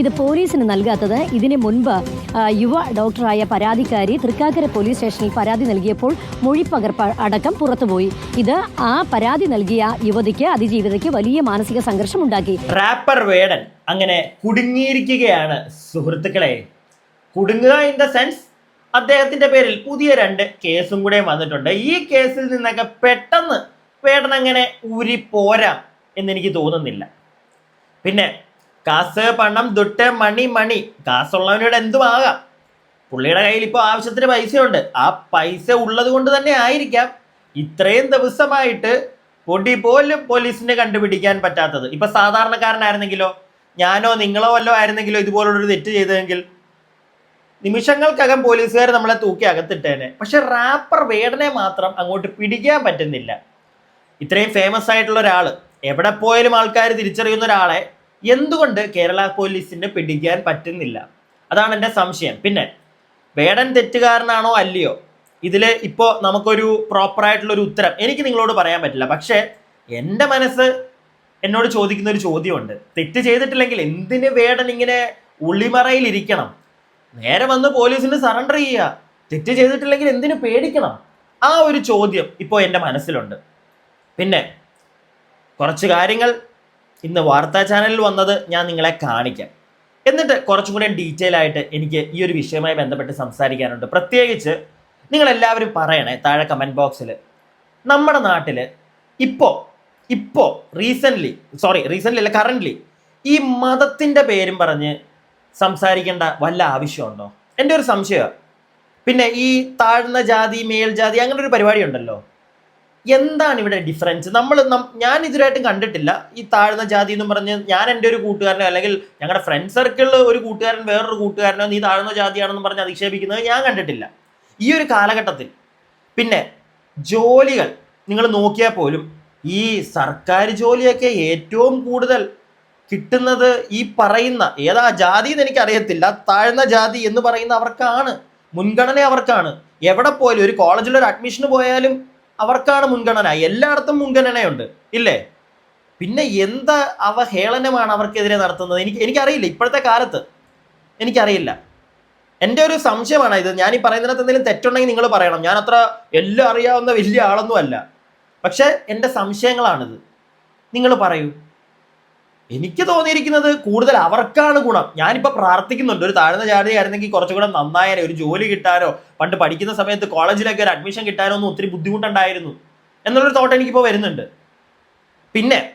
ഇത് പോലീസിന് നൽകാത്തത് ഇതിനു മുൻപ് യുവ ഡോക്ടറായ പരാതിക്കാരി തൃക്കാക്കര പോലീസ് സ്റ്റേഷനിൽ പരാതി നൽകിയപ്പോൾ മൊഴിപ്പകർപ്പ് അടക്കം പുറത്തുപോയി. ഇത് ആ പരാതി നൽകിയ യുവതിക്ക് അതിജീവിതയ്ക്ക് വലിയ മാനസിക സംഘർഷം ഉണ്ടാക്കി റാപ്പർ വേടൻ അങ്ങനെ കുടുങ്ങിയിരിക്കുകയാണ് സുഹൃത്തുക്കളെ. കുടുങ്ങുക ഇൻ ദ സെൻസ് അദ്ദേഹത്തിന്റെ പേരിൽ പുതിയ രണ്ട് കേസും കൂടെ വന്നിട്ടുണ്ട്. ഈ കേസിൽ നിന്നൊക്കെ പെട്ടെന്ന് വേടൻ അങ്ങനെ ഊരി പോരാം എന്നെനിക്ക് തോന്നുന്നില്ല. പിന്നെ കാസ് പണം ദുട്ട് മണി മണി. കാസുള്ളവനോട് എന്തും ആകാം. പുള്ളിയുടെ കയ്യിൽ ഇപ്പോൾ ആവശ്യത്തിന് പൈസയുണ്ട്. ആ പൈസ ഉള്ളത് കൊണ്ട് തന്നെ ആയിരിക്കാം ഇത്രയും ദിവസമായിട്ട് പൊടി പോലും പോലീസിനെ കണ്ടുപിടിക്കാൻ പറ്റാത്തത്. ഇപ്പൊ സാധാരണക്കാരനായിരുന്നെങ്കിലോ ഞാനോ നിങ്ങളോ വല്ലോ ആയിരുന്നെങ്കിലോ ഇതുപോലുള്ളൊരു തെറ്റ് ചെയ്തതെങ്കിൽ നിമിഷങ്ങൾക്കകം പോലീസുകാർ നമ്മളെ തൂക്കി അകത്തിട്ടേനെ. പക്ഷെ റാപ്പർ വേടനെ മാത്രം അങ്ങോട്ട് പിടിക്കാൻ പറ്റുന്നില്ല. ഇത്രയും ഫേമസ് ആയിട്ടുള്ള ഒരാൾ എവിടെ പോയാലും ആൾക്കാർ തിരിച്ചറിയുന്ന ഒരാളെ എന്തുകൊണ്ട് കേരള പോലീസിന് പിടിക്കാൻ പറ്റുന്നില്ല? അതാണ് എന്റെ സംശയം. പിന്നെ വേടൻ തെറ്റുകാരനാണോ അല്ലയോ? ഇതിൽ ഇപ്പോൾ നമുക്കൊരു പ്രോപ്പറായിട്ടുള്ളൊരു ഉത്തരം എനിക്ക് നിങ്ങളോട് പറയാൻ പറ്റില്ല. പക്ഷേ എന്റെ മനസ്സ് എന്നോട് ചോദിക്കുന്ന ഒരു ചോദ്യമുണ്ട്. തെറ്റ് ചെയ്തിട്ടില്ലെങ്കിൽ എന്തിന് വേടൻ ഇങ്ങനെ ഉള്ളിമറയിലിരിക്കണം നേരെ വന്ന് പോലീസിന് സറണ്ടർ ചെയ്യുക. തെറ്റ് ചെയ്തിട്ടില്ലെങ്കിൽ എന്തിനു പേടിക്കണം? ആ ഒരു ചോദ്യം ഇപ്പോൾ എന്റെ മനസ്സിലുണ്ട്. പിന്നെ കുറച്ച് കാര്യങ്ങൾ ഇന്ന് വാർത്താ ചാനലിൽ വന്നത് ഞാൻ നിങ്ങളെ കാണിക്കാം. എന്നിട്ട് കുറച്ചും കൂടെ ഡീറ്റെയിൽ ആയിട്ട് എനിക്ക് ഈ ഒരു വിഷയവുമായി ബന്ധപ്പെട്ട് സംസാരിക്കാനുണ്ട്. പ്രത്യേകിച്ച് നിങ്ങൾ എല്ലാവരും പറയണേ താഴെ കമന്റ് ബോക്സിൽ നമ്മുടെ നാട്ടിൽ ഇപ്പോൾ ഇപ്പോൾ റീസെന്റ്ലി സോറി റീസെന്റ്ലി അല്ല കറന്റ്ലി ഈ മതത്തിന്റെ പേരും പറഞ്ഞ് സംസാരിക്കേണ്ട വല്ല ആവശ്യമുണ്ടോ? എന്റെ ഒരു സംശയമാണ് പിന്നെ ഈ താഴ്ന്ന ജാതി മേൽജാതി അങ്ങനെ ഒരു പരിപാടി ഉണ്ടല്ലോ. എന്താണ് ഇവിടെ ഡിഫറൻസ് നമ്മൾ ഞാൻ ഇതുവരായിട്ടും കണ്ടിട്ടില്ല. ഈ താഴ്ന്ന ജാതി എന്ന് പറഞ്ഞ് ഞാൻ എന്റെ ഒരു കൂട്ടുകാരനോ അല്ലെങ്കിൽ ഞങ്ങളുടെ ഫ്രണ്ട് സർക്കിളിൽ ഒരു കൂട്ടുകാരൻ വേറൊരു കൂട്ടുകാരനോ നീ താഴ്ന്ന ജാതിയാണെന്ന് പറഞ്ഞ് അധിക്ഷേപിക്കുന്നത് ഞാൻ കണ്ടിട്ടില്ല. ഈ ഒരു കാലഘട്ടത്തിൽ. പിന്നെ ജോലികൾ. നിങ്ങൾ നോക്കിയാൽ പോലും ഈ സർക്കാർ ജോലിയൊക്കെ ഏറ്റവും കൂടുതൽ കിട്ടുന്നത് ഈ പറയുന്ന ഏതാ ജാതി എന്ന് എനിക്കറിയത്തില്ല. താഴ്ന്ന ജാതി എന്ന് പറയുന്ന അവർക്കാണ്. മുൻഗണന അവർക്കാണ്. എവിടെ പോയാലും ഒരു കോളേജിൽ ഒരു അഡ്മിഷന് പോയാലും അവർക്കാണ് മുൻഗണന. എല്ലായിടത്തും മുൻഗണനയുണ്ട്. ഇല്ലേ? പിന്നെ എന്ത് അവഹേളനമാണ് അവർക്കെതിരെ നടത്തുന്നത്? എനിക്ക് എനിക്കറിയില്ല. ഇപ്പോഴത്തെ കാലത്ത് എനിക്കറിയില്ല. എന്റെ ഒരു സംശയമാണ് ഇത്. ഞാൻ ഈ പറയുന്നതിനകത്ത് എന്തെങ്കിലും തെറ്റുണ്ടെങ്കിൽ നിങ്ങൾ പറയണം. ഞാൻ അത്ര എല്ലാം അറിയാവുന്ന വലിയ ആളൊന്നും അല്ല പക്ഷെ എന്റെ സംശയങ്ങളാണിത്. നിങ്ങൾ പറയൂ. എനിക്ക് തോന്നിയിരിക്കുന്നത് കൂടുതൽ അവർക്കാണ് ഗുണം. ഞാനിപ്പോൾ പ്രാർത്ഥിക്കുന്നുണ്ട്. ഒരു താഴ്ന്ന ജാതിയായിരുന്നെങ്കിൽ കുറച്ചും കൂടെ നന്നായാലേ ഒരു ജോലി കിട്ടാനോ പണ്ട് പഠിക്കുന്ന സമയത്ത് കോളേജിലൊക്കെ ഒരു അഡ്മിഷൻ കിട്ടാനോ ഒന്നും ഒത്തിരി ബുദ്ധിമുട്ടുണ്ടായിരുന്നു എന്നുള്ളൊരു തോട്ട് എനിക്കിപ്പോൾ വരുന്നുണ്ട്. പിന്നെ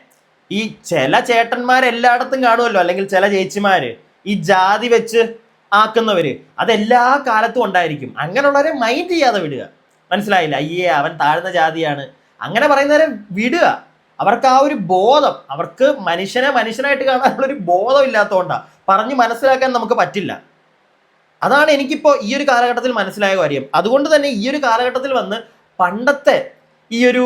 ഈ ചില ചേട്ടന്മാർ എല്ലായിടത്തും കാണുമല്ലോ. അല്ലെങ്കിൽ ചില ചേച്ചിമാര് ഈ ജാതി വെച്ച് ആക്കുന്നവര്. അതെല്ലാ കാലത്തും ഉണ്ടായിരിക്കും. അങ്ങനെയുള്ളവരെ മൈൻഡ് ചെയ്യാതെ വിടുക. മനസ്സിലായില്ല? അയ്യേ അവൻ താഴ്ന്ന ജാതിയാണ്. അങ്ങനെ പറയുന്നവരെ വിടുക. അവർക്ക് ആ ഒരു ബോധം അവർക്ക് മനുഷ്യനെ മനുഷ്യനായിട്ട് കാണാനുള്ള ഒരു ബോധം ഇല്ലാത്തതുകൊണ്ടാണ് പറഞ്ഞ് മനസ്സിലാക്കാൻ നമുക്ക് പറ്റില്ല. അതാണ് എനിക്കിപ്പോൾ ഈ ഒരു കാലഘട്ടത്തിൽ മനസ്സിലായ കാര്യം. അതുകൊണ്ട് തന്നെ ഈ ഒരു കാലഘട്ടത്തിൽ വന്ന് പണ്ടത്തെ ഈ ഒരു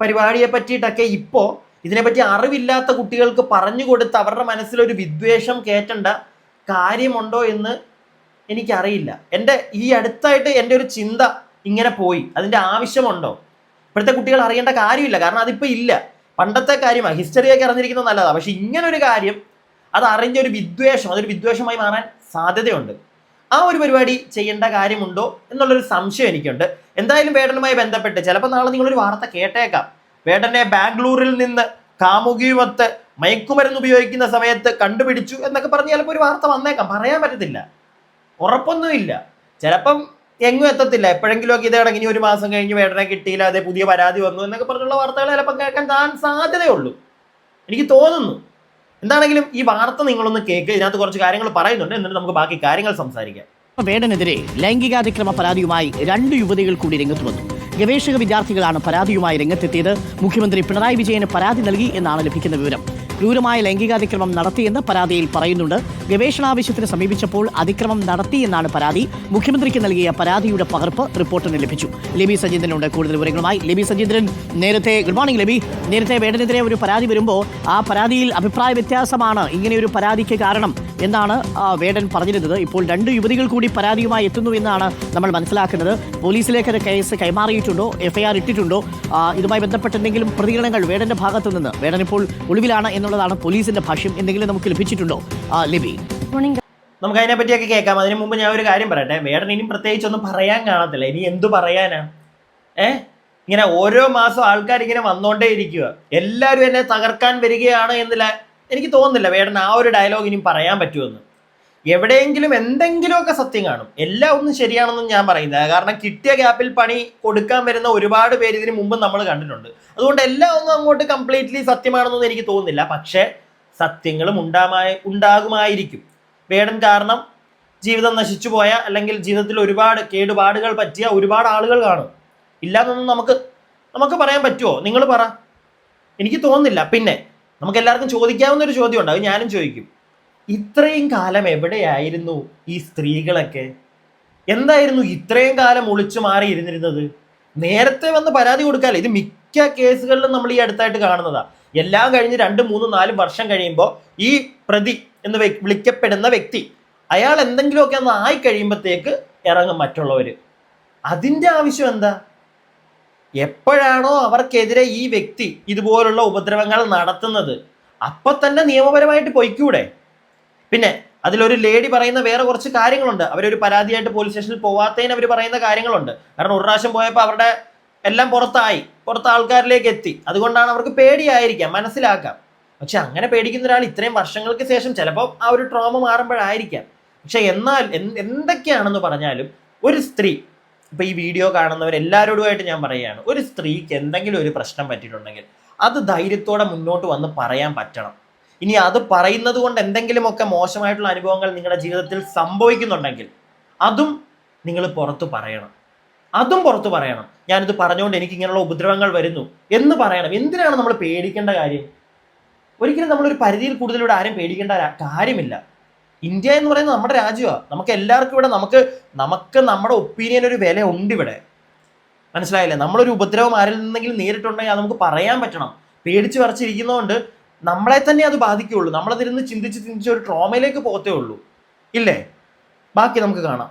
പരിപാടിയെ പറ്റിയിട്ടൊക്കെ ഇപ്പോൾ ഇതിനെപ്പറ്റി അറിവില്ലാത്ത കുട്ടികൾക്ക് പറഞ്ഞു കൊടുത്ത് അവരുടെ മനസ്സിലൊരു വിദ്വേഷം കയറ്റേണ്ട കാര്യമുണ്ടോ എന്ന് എനിക്കറിയില്ല. എന്റെ ഈ അടുത്തായിട്ട് എന്റെ ഒരു ചിന്ത ഇങ്ങനെ പോയി. അതിന്റെ ആവശ്യമുണ്ടോ? ഇപ്പോഴത്തെ കുട്ടികൾ അറിയേണ്ട കാര്യമില്ല. കാരണം അതിപ്പോൾ ഇല്ല. പണ്ടത്തെ കാര്യമാണ് ഹിസ്റ്ററിയൊക്കെ അറിഞ്ഞിരിക്കുന്നത് നല്ലതാണ് പക്ഷെ ഇങ്ങനെ ഒരു കാര്യം അത് അറിഞ്ഞ ഒരു വിദ്വേഷം അതൊരു വിദ്വേഷമായി മാറാൻ സാധ്യതയുണ്ട്. ആ ഒരു പരിപാടി ചെയ്യേണ്ട കാര്യമുണ്ടോ എന്നുള്ളൊരു സംശയം എനിക്കുണ്ട്. എന്തായാലും വേടനുമായി ബന്ധപ്പെട്ട് ചിലപ്പോൾ നാളെ നിങ്ങളൊരു വാർത്ത കേട്ടേക്കാം. വേടനെ ബാംഗ്ലൂരിൽ നിന്ന് കാമുകിയുമൊത്ത് മയക്കുമരുന്ന് ഉപയോഗിക്കുന്ന സമയത്ത് കണ്ടുപിടിച്ചു എന്നൊക്കെ പറഞ്ഞ് ചിലപ്പോൾ ഒരു വാർത്ത വന്നേക്കാം. പറയാൻ പറ്റത്തില്ല. ഉറപ്പൊന്നുമില്ല. ചിലപ്പം എങ്ങും എത്തത്തില്ല. എപ്പോഴെങ്കിലും ഒക്കെ ഇത് ഇനി ഒരു മാസം കഴിഞ്ഞ് വേടനെ കിട്ടിയില്ല അതെ പുതിയ പരാതി വന്നു എന്നൊക്കെ പറഞ്ഞുള്ള വാർത്തകൾ ചിലപ്പോൾ കേൾക്കാൻ താൻ സാധ്യതയുള്ളൂ. എനിക്ക് തോന്നുന്നു. എന്താണെങ്കിലും ഈ വാർത്ത നിങ്ങളൊന്ന് കേൾക്ക് ഇതിനകത്ത് കുറച്ച് കാര്യങ്ങൾ പറയുന്നുണ്ട്. എന്നിട്ട് നമുക്ക് ബാക്കി കാര്യങ്ങൾ സംസാരിക്കാം. വേടനെതിരെ ലൈംഗികാതിക്രമ പരാതിയുമായി രണ്ട് യുവതികൾ കൂടി രംഗത്ത് വന്നു. ഗവേഷക വിദ്യാർത്ഥികളാണ് പരാതിയുമായി രംഗത്തെത്തിയത്. മുഖ്യമന്ത്രി പിണറായി വിജയന് പരാതി നൽകി എന്നാണ് ലഭിക്കുന്ന വിവരം. ക്രൂരമായ ലൈംഗികാതിക്രമം നടത്തിയെന്ന് പരാതിയിൽ പറയുന്നുണ്ട്. ഗവേഷണാവശ്യത്തിന് സമീപിച്ചപ്പോൾ അതിക്രമം നടത്തിയെന്നാണ് പരാതി. മുഖ്യമന്ത്രിക്ക് നൽകിയ പരാതിയുടെ പകർപ്പ് റിപ്പോർട്ടിന് ലഭിച്ചു. ലിബി സജീന്ദ്രനുണ്ട്. കൂടുതൽ വിവരങ്ങളുമായി ലിബി സജീന്ദ്രൻ. നേരത്തെ ഗുഡ് മോർണിംഗ് ലബി. നേരത്തെ വേടനെതിരെ ഒരു പരാതി വരുമ്പോൾ ആ പരാതിയിൽ അഭിപ്രായ വ്യത്യാസമാണ് ഇങ്ങനെയൊരു പരാതിക്ക് കാരണം എന്നാണ് വേടൻ പറഞ്ഞിരുന്നത്. ഇപ്പോൾ രണ്ട് യുവതികൾ കൂടി പരാതിയുമായി എത്തുന്നു എന്നാണ് നമ്മൾ മനസ്സിലാക്കുന്നത്. പോലീസിലേക്ക് അത് കേസ് കൈമാറിയിട്ടുണ്ടോ? എഫ്ഐആർ ഇട്ടിട്ടുണ്ടോ? ഇതുമായി ബന്ധപ്പെട്ട് എന്തെങ്കിലും പ്രതികരണങ്ങൾ വേടന്റെ ഭാഗത്തു നിന്ന് വേടൻ ഇപ്പോൾ ഒളിവിലാണ് എന്ന എന്നുള്ളതാണ് പോലീസിന്റെ ഭാഷ്യം. എന്തെങ്കിലും നമുക്ക് ലഭിച്ചിട്ടുണ്ടോ? ലിബി. ഗുഡ് മോർണിംഗ് നമുക്ക് അതിനെ പറ്റിയൊക്കെ കേൾക്കാം. അതിന് മുമ്പ് ഞാൻ ഒരു കാര്യം പറയട്ടെ. വേടൻ ഇനി പ്രത്യേകിച്ച് ഒന്നും പറയാൻ കാണത്തില്ല. ഇനി എന്തു പറയാനാ? ഏ? ഇങ്ങനെ ഓരോ മാസം ആൾക്കാർ ഇങ്ങനെ വന്നോണ്ടേ ഇരിക്കുക എല്ലാവരും എന്നെ തകർക്കാൻ വരികയാണ് എന്നില്ല എനിക്ക് തോന്നുന്നില്ല വേടൻ ആ ഒരു ഡയലോഗ് ഇനിയും പറയാൻ പറ്റുമെന്ന്. എവിടെയെങ്കിലും എന്തെങ്കിലുമൊക്കെ സത്യം കാണും. എല്ലാം ഒന്നും ശരിയാണെന്നും ഞാൻ പറയുന്നില്ല. കാരണം കിട്ടിയ ഗ്യാപ്പിൽ പണി കൊടുക്കാൻ വരുന്ന ഒരുപാട് പേര് ഇതിന് മുമ്പ് നമ്മൾ കണ്ടിട്ടുണ്ട്. അതുകൊണ്ട് എല്ലാം ഒന്നും അങ്ങോട്ട് കംപ്ലീറ്റ്ലി സത്യമാണെന്നൊന്നും എനിക്ക് തോന്നുന്നില്ല. പക്ഷേ സത്യങ്ങളും ഉണ്ടാമായി ഉണ്ടാകുമായിരിക്കും. വേടൻ കാരണം ജീവിതം നശിച്ചു പോയ അല്ലെങ്കിൽ ജീവിതത്തിൽ ഒരുപാട് കേടുപാടുകൾ പറ്റിയ ഒരുപാട് ആളുകൾ കാണും. ഇല്ലാന്നൊന്നും നമുക്ക് നമുക്ക് പറയാൻ പറ്റുമോ നിങ്ങൾ പറ. എനിക്ക് തോന്നുന്നില്ല. പിന്നെ നമുക്ക് എല്ലാവർക്കും ചോദിക്കാവുന്ന ഒരു ചോദ്യം ഉണ്ട് അത് ഞാനും ചോദിക്കും. ഇത്രയും കാലം എവിടെയായിരുന്നു ഈ സ്ത്രീകളൊക്കെ? എന്തായിരുന്നു ഇത്രയും കാലം ഒളിച്ചു മാറി ഇരുന്നിരുന്നത്? നേരത്തെ വന്ന് പരാതി കൊടുക്കാല്ലേ? ഇത് മിക്ക കേസുകളിലും നമ്മൾ ഈ അടുത്തായിട്ട് കാണുന്നതാ. എല്ലാം കഴിഞ്ഞ് രണ്ട് മൂന്ന് നാല് വർഷം കഴിയുമ്പോൾ ഈ പ്രതി എന്ന് വിളിക്കപ്പെടുന്ന വ്യക്തി അയാൾ എന്തെങ്കിലുമൊക്കെ ഒന്ന് ആയി കഴിയുമ്പോഴത്തേക്ക് ഇറങ്ങും മറ്റുള്ളവർ അതിന്റെ ആവശ്യം എന്താ? എപ്പോഴാണോ അവർക്കെതിരെ ഈ വ്യക്തി ഇതുപോലുള്ള ഉപദ്രവങ്ങൾ നടത്തുന്നത് അപ്പൊ തന്നെ നിയമപരമായിട്ട് പൊയ്ക്കൂടെ? പിന്നെ അതിലൊരു ലേഡി പറയുന്ന വേറെ കുറച്ച് കാര്യങ്ങളുണ്ട്. അവരൊരു പരാതിയായിട്ട് പോലീസ് സ്റ്റേഷനിൽ പോവാത്തതിന് അവർ പറയുന്ന കാര്യങ്ങളുണ്ട്. കാരണം ഒരു പ്രാവശ്യം പോയപ്പോൾ അവരുടെ എല്ലാം പുറത്തായി. പുറത്ത് ആൾക്കാരിലേക്ക് എത്തി. അതുകൊണ്ടാണ് അവർക്ക് പേടിയായിരിക്കാം മനസ്സിലാക്കാം. പക്ഷെ അങ്ങനെ പേടിക്കുന്ന ഒരാൾ ഇത്രയും വർഷങ്ങൾക്ക് ശേഷം ചിലപ്പോൾ ആ ഒരു ട്രോമ മാറുമ്പോഴായിരിക്കാം. പക്ഷെ എന്നാൽ എന്തൊക്കെയാണെന്ന് പറഞ്ഞാലും ഒരു സ്ത്രീ ഇപ്പൊ ഈ വീഡിയോ കാണുന്നവർ എല്ലാവരോടുമായിട്ട് ഞാൻ പറയുകയാണ് ഒരു സ്ത്രീക്ക് എന്തെങ്കിലും ഒരു പ്രശ്നം പറ്റിയിട്ടുണ്ടെങ്കിൽ അത് ധൈര്യത്തോടെ മുന്നോട്ട് വന്ന് പറയാൻ പറ്റണം. ഇനി അത് പറയുന്നത് കൊണ്ട് എന്തെങ്കിലുമൊക്കെ മോശമായിട്ടുള്ള അനുഭവങ്ങൾ നിങ്ങളുടെ ജീവിതത്തിൽ സംഭവിക്കുന്നുണ്ടെങ്കിൽ അതും നിങ്ങൾ പുറത്തു പറയണം. അതും പുറത്തു പറയണം. ഞാനിത് പറഞ്ഞുകൊണ്ട് എനിക്ക് ഇങ്ങനെയുള്ള ഉപദ്രവങ്ങൾ വരുന്നു എന്ന് പറയണം. എന്തിനാണ് നമ്മൾ പേടിക്കേണ്ട കാര്യം? ഒരിക്കലും നമ്മളൊരു പരിധിയിൽ കൂടുതലൂടെ ആരും പേടിക്കേണ്ട കാര്യമില്ല. ഇന്ത്യ എന്ന് പറയുന്നത് നമ്മുടെ രാജ്യമാണ് നമുക്ക് എല്ലാവർക്കും ഇവിടെ നമുക്ക് നമുക്ക് നമ്മുടെ ഒപ്പീനിയൻ ഒരു വില ഉണ്ട് ഇവിടെ. മനസ്സിലായില്ലേ? നമ്മളൊരു ഉപദ്രവം ആരിൽ നിന്നെങ്കിലും നേരിട്ടുണ്ടെങ്കിൽ അത് നമുക്ക് പറയാൻ പറ്റണം. പേടിച്ച് വരച്ചിരിക്കുന്നതുകൊണ്ട് നമ്മളെ തന്നെ അത് ബാധിക്കുകയുള്ളൂ. നമ്മളതിരുന്ന് ചിന്തിച്ച് ചിന്തിച്ച് ഒരു ട്രോമയിലേക്ക് പോകത്തേ ഉള്ളൂ. ഇല്ലേ? ബാക്കി നമുക്ക് കാണാം.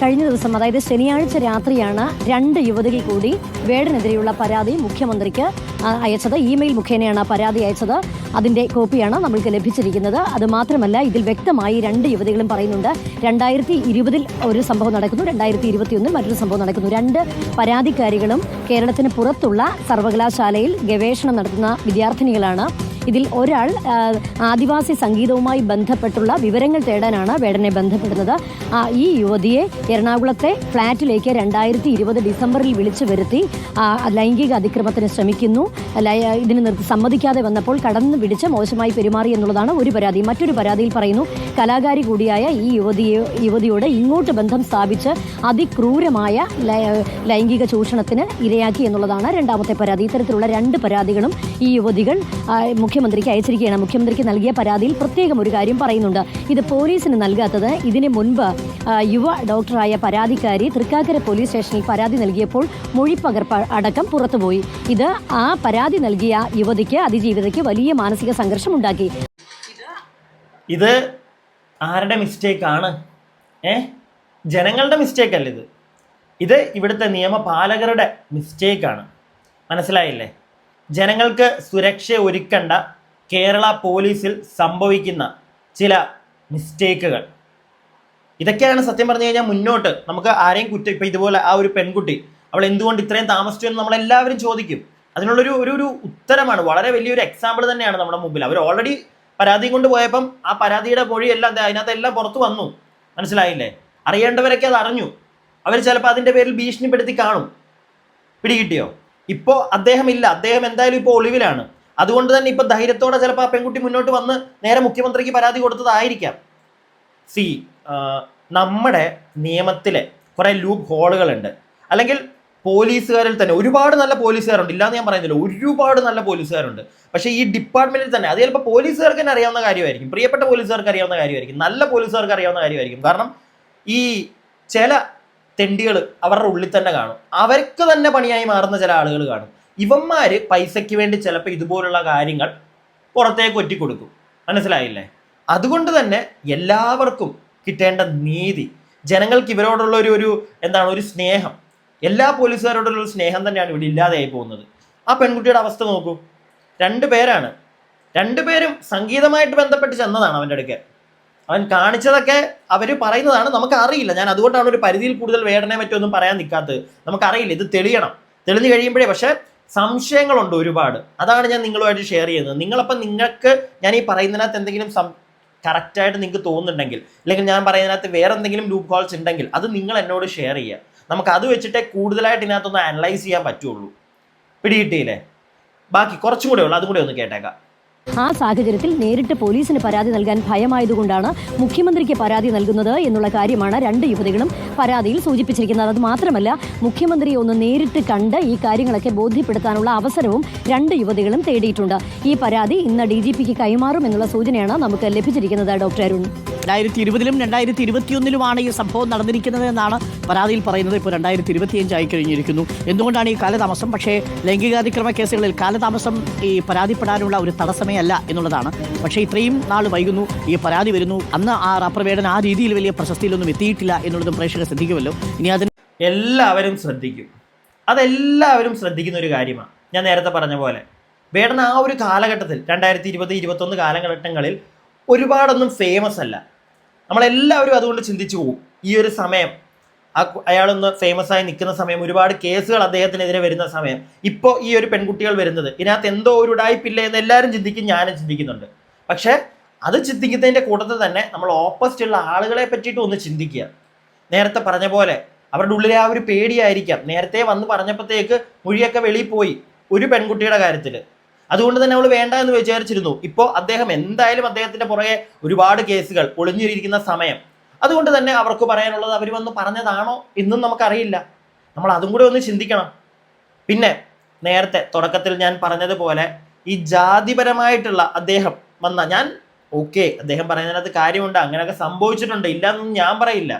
കഴിഞ്ഞ ദിവസം അതായത് ശനിയാഴ്ച രാത്രിയാണ് രണ്ട് യുവതികൾ കൂടി വേടനെതിരെയുള്ള പരാതി മുഖ്യമന്ത്രിക്ക് അയച്ചത്. ഇമെയിൽ മുഖേനയാണ് പരാതി അയച്ചത്. അതിന്റെ കോപ്പിയാണ് നമ്മൾക്ക് ലഭിച്ചിരിക്കുന്നത്. അത് മാത്രമല്ല ഇതിൽ വ്യക്തമായി രണ്ട് യുവതികളും പറയുന്നുണ്ട്. രണ്ടായിരത്തി ഇരുപതിൽ ഒരു സംഭവം നടക്കുന്നു രണ്ടായിരത്തി ഇരുപത്തിയൊന്നിൽ മറ്റൊരു സംഭവം നടക്കുന്നു. രണ്ട് പരാതിക്കാരികളും കേരളത്തിന് പുറത്തുള്ള സർവകലാശാലയിൽ ഗവേഷണം നടത്തുന്ന വിദ്യാർത്ഥിനികളാണ് ഇതിൽ ഒരാൾ ആദിവാസി സംഗീതവുമായി ബന്ധപ്പെട്ടുള്ള വിവരങ്ങൾ തേടാനാണ് വേടനെ ബന്ധപ്പെടുന്നത്. ഈ യുവതിയെ എറണാകുളത്തെ ഫ്ളാറ്റിലേക്ക് രണ്ടായിരത്തി ഇരുപത് ഡിസംബറിൽ വിളിച്ചു വരുത്തി ലൈംഗിക അതിക്രമത്തിന് ശ്രമിക്കുന്നു. ഇതിന് നിർത്തി സമ്മതിക്കാതെ വന്നപ്പോൾ കടന്ന് പിടിച്ച് മോശമായി പെരുമാറി എന്നുള്ളതാണ് ഒരു പരാതി. മറ്റൊരു പരാതിയിൽ പറയുന്നു കലാകാരി കൂടിയായ ഈ യുവതിയെ യുവതിയോട് ഇങ്ങോട്ട് ബന്ധം സ്ഥാപിച്ച് അതിക്രൂരമായ ലൈംഗിക ചൂഷണത്തിന് ഇരയാക്കി എന്നുള്ളതാണ് രണ്ടാമത്തെ പരാതി. ഇത്തരത്തിലുള്ള രണ്ട് പരാതികളും ഈ യുവതികൾ ആ, മുഖ്യമന്ത്രിക്ക് അയച്ചിരിക്കുകയാണ്. മുഖ്യമന്ത്രിക്ക് നൽകിയ പരാതിയിൽ പ്രത്യേകം ഒരു കാര്യം പറയുന്നുണ്ട്. ഇത് പോലീസിന് നൽകാത്തത് ഇതിന് മുൻപ് യുവ ഡോക്ടറായ പരാതിക്കാരി തൃക്കാക്കര പോലീസ് സ്റ്റേഷനിൽ പരാതി നൽകിയപ്പോൾ മൊഴിപ്പകർപ്പ് അടക്കം പുറത്തുപോയി. ഇത് ആ പരാതി നൽകിയ യുവതിക്ക് അതിജീവിതയ്ക്ക് വലിയ മാനസിക സംഘർഷം ഉണ്ടാക്കി ഇത് ആരുടെ മിസ്റ്റേക്ക് ആണ് ഏ? ജനങ്ങളുടെ മിസ്റ്റേക്ക് അല്ല ഇത്? ഇത് ഇവിടുത്തെ നിയമപാലകരുടെ മിസ്റ്റേക്കാണ്. മനസ്സിലായില്ലേ? ജനങ്ങൾക്ക് സുരക്ഷ ഒരുക്കേണ്ട കേരള പോലീസിൽ സംഭവിക്കുന്ന ചില മിസ്റ്റേക്കുകൾ. ഇതൊക്കെയാണ് സത്യം പറഞ്ഞു കഴിഞ്ഞാൽ മുന്നോട്ട് നമുക്ക് ആരെയും കുറ്റം ഇപ്പം ഇതുപോലെ ആ ഒരു പെൺകുട്ടി അവൾ എന്തുകൊണ്ട് ഇത്രയും താമസിച്ചു എന്ന് നമ്മളെല്ലാവരും ചോദിക്കും. അതിനുള്ളൊരു ഒരു ഒരു ഉത്തരമാണ്. വളരെ വലിയൊരു എക്സാമ്പിൾ തന്നെയാണ് നമ്മുടെ മുമ്പിൽ. അവർ ഓൾറെഡി പരാതി കൊണ്ട് പോയപ്പം ആ പരാതിയുടെ മൊഴിയെല്ലാം അതിനകത്ത് എല്ലാം പുറത്തു വന്നു. മനസ്സിലായില്ലേ? അറിയേണ്ടവരൊക്കെ അത് അറിഞ്ഞു. അവർ ചിലപ്പോൾ അതിന്റെ പേരിൽ ഭീഷണിപ്പെടുത്തി കാണും. പിടികിട്ടിയോ? ഇപ്പോൾ അദ്ദേഹം ഇല്ല അദ്ദേഹം എന്തായാലും ഇപ്പോൾ ഒളിവിലാണ്. അതുകൊണ്ട് തന്നെ ഇപ്പോൾ ധൈര്യത്തോടെ ചിലപ്പോൾ ആ പെൺകുട്ടി മുന്നോട്ട് വന്ന് നേരെ മുഖ്യമന്ത്രിക്ക് പരാതി കൊടുത്തതായിരിക്കാം. സി നമ്മുടെ നിയമത്തിലെ കുറേ ലൂപ്പ് ഹോളുകളുണ്ട് അല്ലെങ്കിൽ പോലീസുകാരിൽ തന്നെ ഒരുപാട് നല്ല പോലീസുകാരുണ്ട്. ഇല്ലാന്ന് ഞാൻ പറയുന്നില്ല. ഒരുപാട് നല്ല പോലീസുകാരുണ്ട്. പക്ഷേ ഈ ഡിപ്പാർട്ട്മെന്റിൽ തന്നെ അത് ചിലപ്പോൾ പോലീസുകാർക്ക് തന്നെ അറിയാവുന്ന കാര്യമായിരിക്കും. പ്രിയപ്പെട്ട പോലീസുകാർക്ക് അറിയാവുന്ന കാര്യമായിരിക്കും. നല്ല പോലീസുകാർക്ക് അറിയാവുന്ന കാര്യമായിരിക്കും. കാരണം ഈ ചില തെണ്ടികൾ അവരുടെ ഉള്ളിൽ തന്നെ കാണും. അവർക്ക് തന്നെ പണിയായി മാറുന്ന ചില ആളുകൾ കാണും. ഇവന്മാര് പൈസയ്ക്ക് വേണ്ടി ചിലപ്പോൾ ഇതുപോലുള്ള കാര്യങ്ങൾ പുറത്തേക്ക് ഒറ്റിക്കൊടുക്കും. മനസ്സിലായില്ലേ? അതുകൊണ്ട് തന്നെ എല്ലാവർക്കും കിട്ടേണ്ട നീതി ജനങ്ങൾക്ക് ഇവരോടുള്ള ഒരു ഒരു എന്താണ് ഒരു സ്നേഹം എല്ലാ പോലീസുകാരോടുള്ള ഒരു സ്നേഹം തന്നെയാണ് ഇവിടെ ഇല്ലാതെയായി പോകുന്നത്. ആ പെൺകുട്ടിയുടെ അവസ്ഥ നോക്കൂ. രണ്ട് പേരാണ്. രണ്ടുപേരും സംഗീതമായിട്ട് ബന്ധപ്പെട്ട് ചെന്നതാണ് അവന്റെ അടുക്ക് അവൻ കാണിച്ചതൊക്കെ അവർ പറയുന്നതാണ് നമുക്ക് അറിയില്ല ഞാൻ അതുകൊണ്ടാണ് ഒരു പരിധിയിൽ കൂടുതൽ വേടനെ പറ്റിയൊന്നും പറയാൻ നിൽക്കാത്തത് നമുക്കറിയില്ല. ഇത് തെളിയണം. തെളിഞ്ഞു കഴിയുമ്പോഴേ പക്ഷേ സംശയങ്ങളുണ്ട് ഒരുപാട്. അതാണ് ഞാൻ നിങ്ങളുമായിട്ട് ഷെയർ ചെയ്യുന്നത്. നിങ്ങളപ്പം നിങ്ങൾക്ക് ഞാൻ ഈ പറയുന്നതിനകത്ത് എന്തെങ്കിലും സം കറക്റ്റായിട്ട് നിങ്ങൾക്ക് തോന്നുന്നുണ്ടെങ്കിൽ അല്ലെങ്കിൽ ഞാൻ പറയുന്നതിനകത്ത് വേറെ എന്തെങ്കിലും ലൂപ്പ് കോൾസ് ഉണ്ടെങ്കിൽ അത് നിങ്ങൾ എന്നോട് ഷെയർ ചെയ്യുക. നമുക്ക് അത് വെച്ചിട്ടേ കൂടുതലായിട്ട് ഇതിനകത്തൊന്ന് അനലൈസ് ചെയ്യാൻ പറ്റുള്ളൂ. പിടികിട്ടിയില്ലേ? ബാക്കി കുറച്ചും കൂടെ ഉള്ളു. അതും കൂടെ ഒന്ന് കേട്ടേക്കാം. ആ സാഹചര്യത്തിൽ നേരിട്ട് പോലീസിന് പരാതി നൽകാൻ ഭയമായതുകൊണ്ടാണ് മുഖ്യമന്ത്രിക്ക് പരാതി നൽകുന്നത് എന്നുള്ള കാര്യമാണ് രണ്ട് യുവതികളും പരാതിയിൽ സൂചിപ്പിച്ചിരിക്കുന്നത്. അത് മാത്രമല്ല മുഖ്യമന്ത്രിയെ ഒന്ന് നേരിട്ട് കണ്ട് ഈ കാര്യങ്ങളൊക്കെ ബോധ്യപ്പെടുത്താനുള്ള അവസരവും രണ്ട് യുവതികളും തേടിയിട്ടുണ്ട്. ഈ പരാതി ഇന്ന് ഡി കൈമാറും എന്നുള്ള സൂചനയാണ് നമുക്ക് ലഭിച്ചിരിക്കുന്നത് ഡോക്ടർ അരുൺ. രണ്ടായിരത്തി ഇരുപതിലും രണ്ടായിരത്തി ഇരുപത്തിയൊന്നിലുമാണ് ഈ സംഭവം നടന്നിരിക്കുന്നത് എന്നാണ് പരാതിയിൽ പറയുന്നത്. ഇപ്പോൾ രണ്ടായിരത്തി ഇരുപത്തിയഞ്ചായി കഴിഞ്ഞിരിക്കുന്നു. എന്തുകൊണ്ടാണ് ഈ കാലതാമസം? പക്ഷേ ലൈംഗികാതിക്രമ കേസുകളിൽ കാലതാമസം ഈ പരാതിപ്പെടാനുള്ള ഒരു തടസ്സമേ അല്ല എന്നുള്ളതാണ്. പക്ഷേ ഇത്രയും നാൾ വൈകുന്നു ഈ പരാതി വരുന്നു. അന്ന് ആ റബ്ബർ വേടൻ ആ രീതിയിൽ വലിയ പ്രശസ്തിയിലൊന്നും എത്തിയിട്ടില്ല എന്നുള്ളതും പ്രേക്ഷകർ ശ്രദ്ധിക്കുമല്ലോ. ഇനി അതിന് എല്ലാവരും ശ്രദ്ധിക്കും. അതെല്ലാവരും ശ്രദ്ധിക്കുന്ന ഒരു കാര്യമാണ്. ഞാൻ നേരത്തെ പറഞ്ഞ പോലെ വേടൻ ആ ഒരു കാലഘട്ടത്തിൽ രണ്ടായിരത്തി ഇരുപത് ഇരുപത്തൊന്ന് കാലഘട്ടങ്ങളിൽ ഒരുപാടൊന്നും ഫേമസ് അല്ല. നമ്മളെല്ലാവരും അതുകൊണ്ട് ചിന്തിച്ചു പോകും. ഈ ഒരു സമയം അയാളൊന്ന് ഫേമസ് ആയി നിൽക്കുന്ന സമയം ഒരുപാട് കേസുകൾ അദ്ദേഹത്തിനെതിരെ വരുന്ന സമയം ഇപ്പോൾ ഈ ഒരു പെൺകുട്ടികൾ വരുന്നത് ഇതിനകത്ത് എന്തോ ഒരു ഉടായ്പില്ല എന്ന് എല്ലാവരും ചിന്തിക്കും ഞാനും ചിന്തിക്കുന്നുണ്ട്. പക്ഷേ അത് ചിന്തിക്കുന്നതിന്റെ കൂട്ടത്തിൽ തന്നെ നമ്മൾ ഓപ്പോസിറ്റ് ഉള്ള ആളുകളെ പറ്റിയിട്ട് ഒന്ന് ചിന്തിക്കുക. നേരത്തെ പറഞ്ഞ പോലെ അവരുടെ ഉള്ളിലെ ആ ഒരു പേടിയായിരിക്കാം. നേരത്തെ വന്ന് പറഞ്ഞപ്പോഴത്തേക്ക് മൊഴിയൊക്കെ വെളിയിൽ പോയി ഒരു പെൺകുട്ടിയുടെ കാര്യത്തിൽ അതുകൊണ്ട് തന്നെ അവൾ വേണ്ട എന്ന് വിചാരിച്ചിരുന്നു. ഇപ്പോൾ അദ്ദേഹം എന്തായാലും അദ്ദേഹത്തിന്റെ പുറകെ ഒരുപാട് കേസുകൾ ഒളിഞ്ഞിരിക്കുന്ന സമയം. അതുകൊണ്ട് തന്നെ അവർക്ക് പറയാനുള്ളത് അവർ വന്ന് പറഞ്ഞതാണോ എന്നും നമുക്കറിയില്ല. നമ്മൾ അതും കൂടെ ഒന്ന് ചിന്തിക്കണം. പിന്നെ നേരത്തെ തുടക്കത്തിൽ ഞാൻ പറഞ്ഞതുപോലെ ഈ ജാതിപരമായിട്ടുള്ള അദ്ദേഹം വന്ന ഞാൻ ഓക്കെ അദ്ദേഹം പറയുന്നതിനകത്ത് കാര്യമുണ്ട് അങ്ങനെയൊക്കെ സംഭവിച്ചിട്ടുണ്ട് ഇല്ല എന്നൊന്നും ഞാൻ പറയില്ല.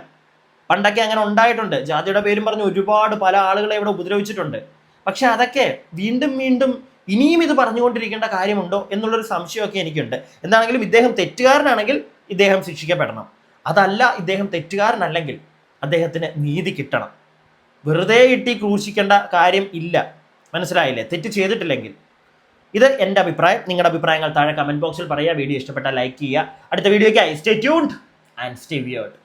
പണ്ടൊക്കെ അങ്ങനെ ഉണ്ടായിട്ടുണ്ട്. ജാതിയുടെ പേരും പറഞ്ഞ് ഒരുപാട് പല ആളുകളെ ഇവിടെ ഉപദ്രവിച്ചിട്ടുണ്ട്. പക്ഷെ അതൊക്കെ വീണ്ടും വീണ്ടും ഇനിയും ഇത് പറഞ്ഞുകൊണ്ടിരിക്കേണ്ട കാര്യമുണ്ടോ എന്നുള്ളൊരു സംശയമൊക്കെ എനിക്കുണ്ട്. എന്താണെങ്കിലും ഇദ്ദേഹം തെറ്റുകാരനാണെങ്കിൽ ഇദ്ദേഹം ശിക്ഷിക്കപ്പെടണം. അതല്ല ഇദ്ദേഹം തെറ്റുകാരനല്ലെങ്കിൽ അദ്ദേഹത്തിന് നീതി കിട്ടണം. വെറുതെ ഇട്ടി ക്രൂശിക്കേണ്ട കാര്യം ഇല്ല. മനസ്സിലായില്ലേ? തെറ്റ് ചെയ്തിട്ടില്ലെങ്കിൽ. ഇത് എന്റെ അഭിപ്രായം. നിങ്ങളുടെ അഭിപ്രായങ്ങൾ താഴെ കമന്റ് ബോക്സിൽ പറയുക. വീഡിയോ ഇഷ്ടപ്പെട്ടാൽ ലൈക്ക് ചെയ്യുക. അടുത്ത വീഡിയോയ്ക്കായി stay tuned and stay weird